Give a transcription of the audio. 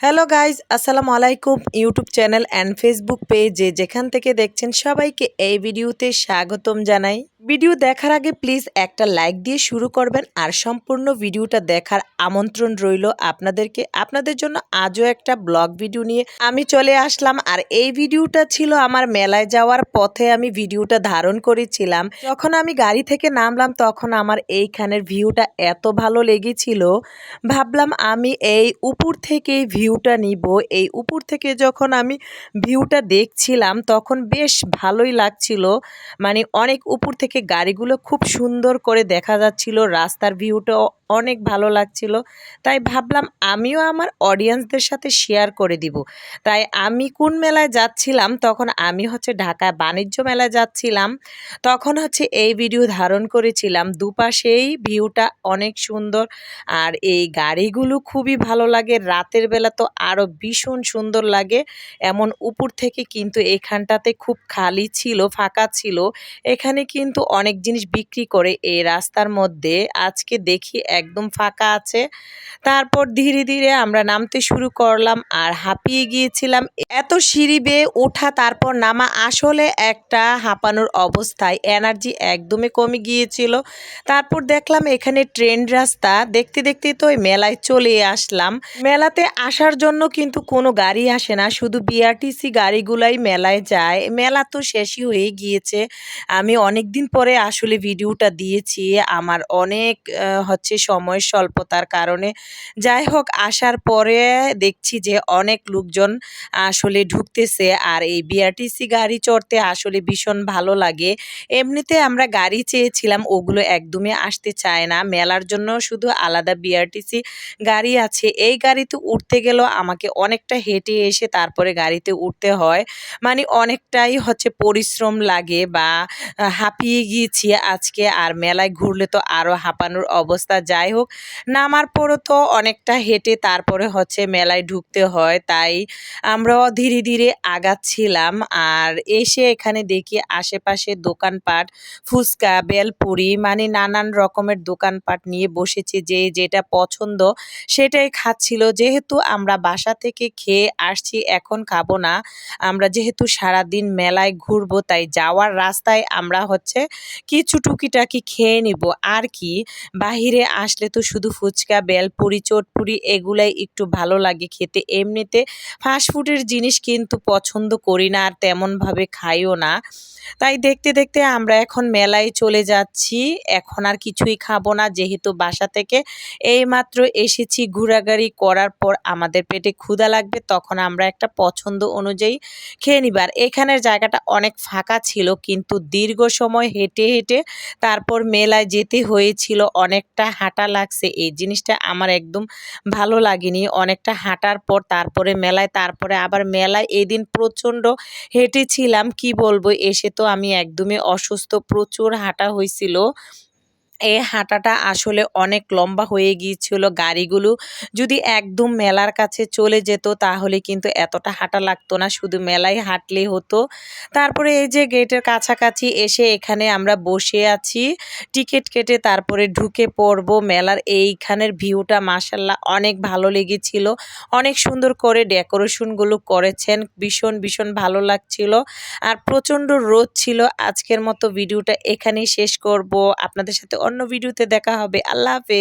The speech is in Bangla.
হ্যালো গাইজ আসসালামু আলাইকুম ইউটিউব চ্যানেল অ্যান্ড ফেসবুক পেজে যেখান থেকে দেখছেন সবাইকে এই ভিডিওতে স্বাগতম জানাই। ভিডিও দেখার আগে প্লিজ একটা লাইক দিয়ে শুরু করবেন আর সম্পূর্ণ ভিডিওটা দেখার আমন্ত্রণ রইল আপনাদেরকে। আপনাদের জন্য আজও একটা ব্লগ ভিডিও নিয়ে আমি চলে আসলাম আর এই ভিডিওটা ছিল আমার মেলায় যাওয়ার পথে আমি ভিডিওটা ধারণ করেছিলাম। যখন আমি গাড়ি থেকে নামলাম তখন আমার এইখানের ভিউটা এত ভালো লেগেছিল। ভাবলাম আমি এই উপর থেকেই ভিউটা নিব। এই উপর থেকে যখন আমি ভিউটা দেখছিলাম, তখন বেশ ভালোই লাগছিল। মানে অনেক উপর থেকে গাড়িগুলো খুব সুন্দর করে দেখা যাচ্ছিল, রাস্তার ভিউটাও অনেক ভালো লাগছিল। তাই ভাবলাম আমিও আমার অডিয়েন্সদের সাথে শেয়ার করে দিব। তাই আমি কোন মেলায় যাচ্ছিলাম, তখন আমি হচ্ছে ঢাকা বাণিজ্য মেলায় যাচ্ছিলাম। তখন হচ্ছে এই ভিডিও ধারণ করেছিলাম। দুপাশেই ভিউটা অনেক সুন্দর। আর এই গাড়িগুলো খুবই ভালো লাগে। রাতের বেলা তো আরও ভীষণ সুন্দর লাগে। এমন উপর থেকে কিন্তু এখানটাতে খুব খালি ছিল, ফাঁকা ছিল। এখানে কিন্তু অনেক জিনিস বিক্রি করে এই রাস্তার মধ্যে। আজকে দেখি একদম ফাঁকা আছে। তারপর ধীরে ধীরে আমরা নামতে শুরু করলাম আর হাঁপিয়ে গিয়েছিলাম। এত সিঁড়ি বেয়ে ওঠা, তারপর নামা আসলে একটা হাঁপানোর অবস্থায়। এনার্জি একদমই কমে গিয়েছিল। তারপর দেখলাম এখানে ট্রেন রাস্তা। দেখতে দেখতে তো মেলায় চলে আসলাম। মেলাতে আসার জন্য কিন্তু কোনো গাড়ি আসে না। শুধু বিআরটিসি গাড়িগুলাই মেলায় যায়। মেলা তো শেষই হয়ে গিয়েছে। আমি অনেক দিন পরে আসলে ভিডিওটা দিয়েছি। আমার অনেক হচ্ছে সময় স্বল্পতার কারণে। যাই হোক, আসার পরে দেখছি যে অনেক লোকজন আসলে ঢুকতেছে আর এই বিআরটিসি গাড়ি চড়তে আসলে ভীষণ ভালো লাগে। এমনিতে আমরা গাড়ি চেয়েছিলাম, ওগুলো একদমই আসতে চায় না। মেলার জন্য শুধু আলাদা বিআরটিসি গাড়ি আছে। এই গাড়িতে উঠতে গেলেও আমাকে অনেকটা হেঁটে এসে তারপরে গাড়িতে উঠতে হয়। মানে অনেকটাই হচ্ছে পরিশ্রম লাগে বা হাঁপিয়ে গিয়েছি। আজকে আর মেলায় ঘুরলে তো আরও হাঁপানোর অবস্থা। যাই হোক, নামার পরও তো অনেকটা হেঁটে তারপরে হচ্ছে মেলায় ঢুকতে হয়। তাই আমরাও ধীরে ধীরে আগাচ্ছিলাম। আর এসে এখানে দেখি আশেপাশে দোকানপাট, ফুচকা, বেলপুরি মানে নানান রকমের দোকানপাট নিয়ে বসেছে। যে যেটা পছন্দ সেটাই খাচ্ছিল। যেহেতু আমরা বাসা থেকে খেয়ে আসছি, এখন খাব না। আমরা যেহেতু সারাদিন মেলায় ঘুরবো, তাই যাওয়ার রাস্তায় আমরা হচ্ছে কিছু টুকিটাকি খেয়ে নিব। আর কি, বাহিরে আসলে তো শুধু ফুচকা, বেলপুরি, চটপুরি এগুলাই একটু ভালো লাগে খেতে। এমনিতে ফাস্টফুডের জিনিস কিন্তু পছন্দ করি না আর তেমনভাবে খাইও না। তাই দেখতে দেখতে আমরা এখন মেলায় চলে যাচ্ছি। এখন আর কিছুই খাব না, যেহেতু বাসা থেকে এইমাত্র এসেছি ঘোরাঘুরি করার পর আমাদের পেটে ক্ষুধা লাগবে, তখন আমরা একটা পছন্দ অনুযায়ী খেয়ে নিবার এখানের জায়গাটা অনেক ফাঁকা ছিল, কিন্তু দীর্ঘ সময় হেঁটে হেঁটে তারপর মেলায় যেতে হয়েছিল। অনেকটা হাঁটা লাগছে, এই জিনিসটা আমার একদম ভালো লাগেনি। অনেকটা হাঁটার পর তারপরে মেলায়, তারপরে আবার মেলায়। এদিন প্রচণ্ড হেঁটেছিলাম, কি বলব, এসে তো আমি একদমই অসুস্থ প্রচুর হাঁটা হয়েছিল এই হাঁটাটা আসলে অনেক লম্বা হয়ে গিয়েছিল গাড়িগুলো। যদি একদম মেলার কাছে চলে যেত তাহলে কিন্তু এতটা হাঁটা লাগতো না, শুধু মেলায় হাঁটলে হতো। তারপরে এই যে গেটের কাছাকাছি এসে এখানে আমরা বসে আছি। টিকিট কেটে তারপরে ঢুকে পড়ব। মেলার এইখানের ভিউটা মাসাল্লাহ অনেক ভালো লেগেছিল। অনেক সুন্দর করে ডেকোরেশনগুলো করেছেন, ভীষণ ভীষণ ভালো লাগছিল। আর প্রচণ্ড রোদ ছিল। আজকের মতো ভিডিওটা এখানেই শেষ করব। আপনাদের সাথে অন্য ভিডিওতে দেখা হবে। আল্লাহ হাফেজ।